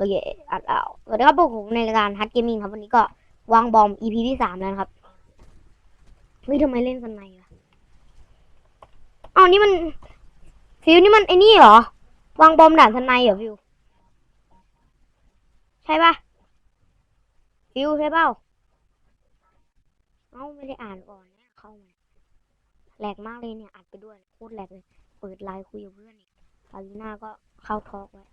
โอเคอัดเอาสวัสดีครับพวกผมในรายการฮัตเกมมิ่งครับ วันนี้ก็วางบอม EP ที่สามแล้วครับเฮ้ยทำไมเล่นสนในล่ะอ้าวนี่มันฟิวนี่มันไอ้นี่เหรอ วางบอมด่านสนในเหรอฟิว ใช่ปะฟิวใช่เปล่าเอ้าไม่ได้อ่านก่อนเนี่ยเข้ามาแหลกมากเลยเนี่ยอัดไปด้วยโคตรแหลกเลย เปิดไลน์คุยกับเพื่อนอีกอารีน่าก็เข้าทอกไว้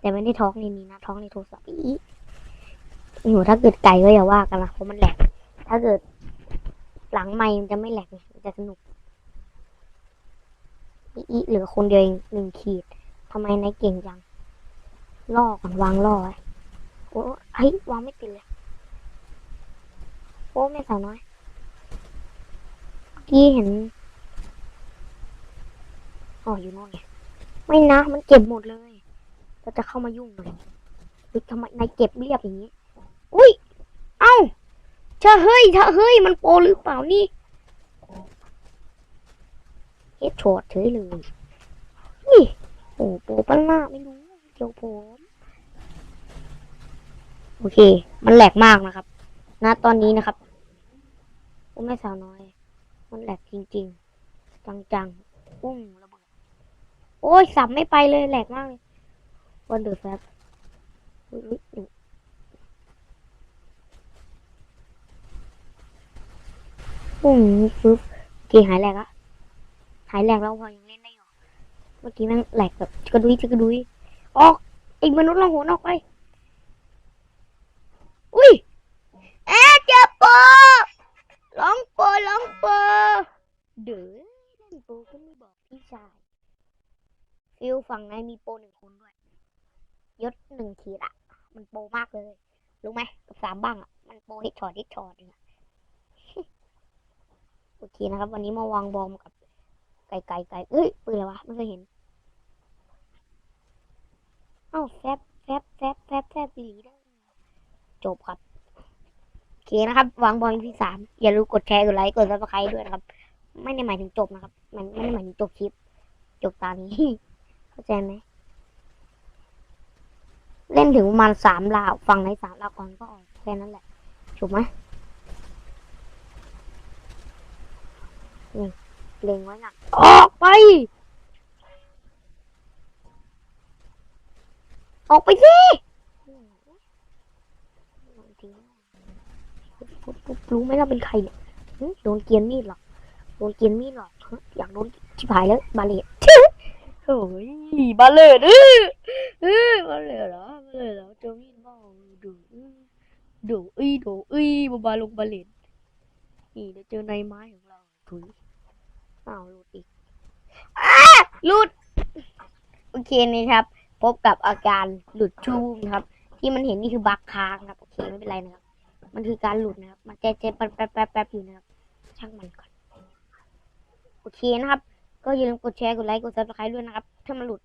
แต่ไม่ได้ท้อล์กในนี้นะทอล์กในโทรศัพท์อีหนูถ้าเกิดไก่ก็อย่าว่ากันนะเพราะมันแหลก ถ้าเกิดหลังไมค์มันจะไม่แหลกมันจะสนุกอีอีเหลือคนเดียวเองหนึ่งขีดทำไมนายเก่งจังล่อก่อนวางล่อไว้โอ้เฮ้ยวางไม่ติดเลยโอ้แม่สาวน้อยเมื่อกี้เห็นอ๋ออยู่โน่นไงไม่นะมันเก็บหมดเลย เราจะเข้ามายุ่งเลยเฮ้ยทำไมนายเก็บเรียบอย่างนี้ อุ้ย เอ้าเธอเฮ้ยเธอเฮ้ย มันโปรหรือเปล่านี่เฮ็ดโชดเฉยเลย นี่ โอ้โปรปะล่าไม่รู้เกี่ยวผม โอเค มันแหลกมากนะครับณตอนนี้นะครับโอ้แม่สาวน้อย มันแหลกจริง ๆ จังๆปุ้งระเบิด โอ้ยสับไม่ไปเลยแหลกมากเลย วันเดอร์แฟบปุ้งปึ๊บโอเคหายแหลกละหายแหลกแล้วพอยังเล่นได้อยู่เมื่อกี้แม่งแหลกแบบกระดุยกระดุยออกอีกมนุษย์ลองหัวออกไปอุ้ยเอ๊ะเจอโปร้องโปร้องโปเด้อเล่นโปก็ไม่บอกพี่ชายฟิลฝั่งในมีโปรหนึ่งคนด้วย ยศหนึ่งขีดอะมันโปมากเลย รู้ไหมกับสามบ้างอะมันโปฮิตช็อตฮิตช็อตเลยอะโอเคนะครับ วันนี้มาวางบอมกับไก่ไก่ไก่เอ้ยปืนอะไรวะไม่เคยเห็นเอ้าแฟบแฟบแฟบแฟบแฟบหลีได้จบครับโอเคนะครับ วางบอลที่สามอย่าลืมกดแชร์กดไลค์กดซับสไครต์ด้วยนะครับ ไม่ได้หมายถึงจบนะครับ มันไม่ได้หมายถึงจบคลิป จบตามนี้ เข้าใจไหม เล่นถึงประมาณสามลาวฝั่งไหนสามลาวก่อนก็ออกแค่นั้นแหละถูกไหมนี่เล็งไว้นะออกไป ออกไปสิรู้ไหมเราเป็นใครเนี่ยโดนเกียนมีดหรอกโดนเกียนมีดหรอกอยากโดนชิบหายแล้วบาเลตโอ้ยบาเลตเออเออบาเลตเหรอ เลตเหรอเจอมีดบ้าดูดูอีดูอีบาบาลงบาเลตนี่เดี๋ยวเจอในไม้ของเราถุยอ้าวหลุดอีกอ้าหลุด โอเคนะครับ พบกับอาการหลุดชูมครับ ที่มันเห็นนี่คือบักค้างครับ โอเคไม่เป็นไรนะครับ มันคือการหลุดนะครับ มันเจ๊เจ๊แป๊บแป๊บแป๊บแป๊บอยู่นะครับ ช่างมันก่อน โอเคนะครับ ก็อย่าลืมกดแชร์ กดไลค์ กดซับสไครต์ด้วยนะครับ ถ้ามันหลุด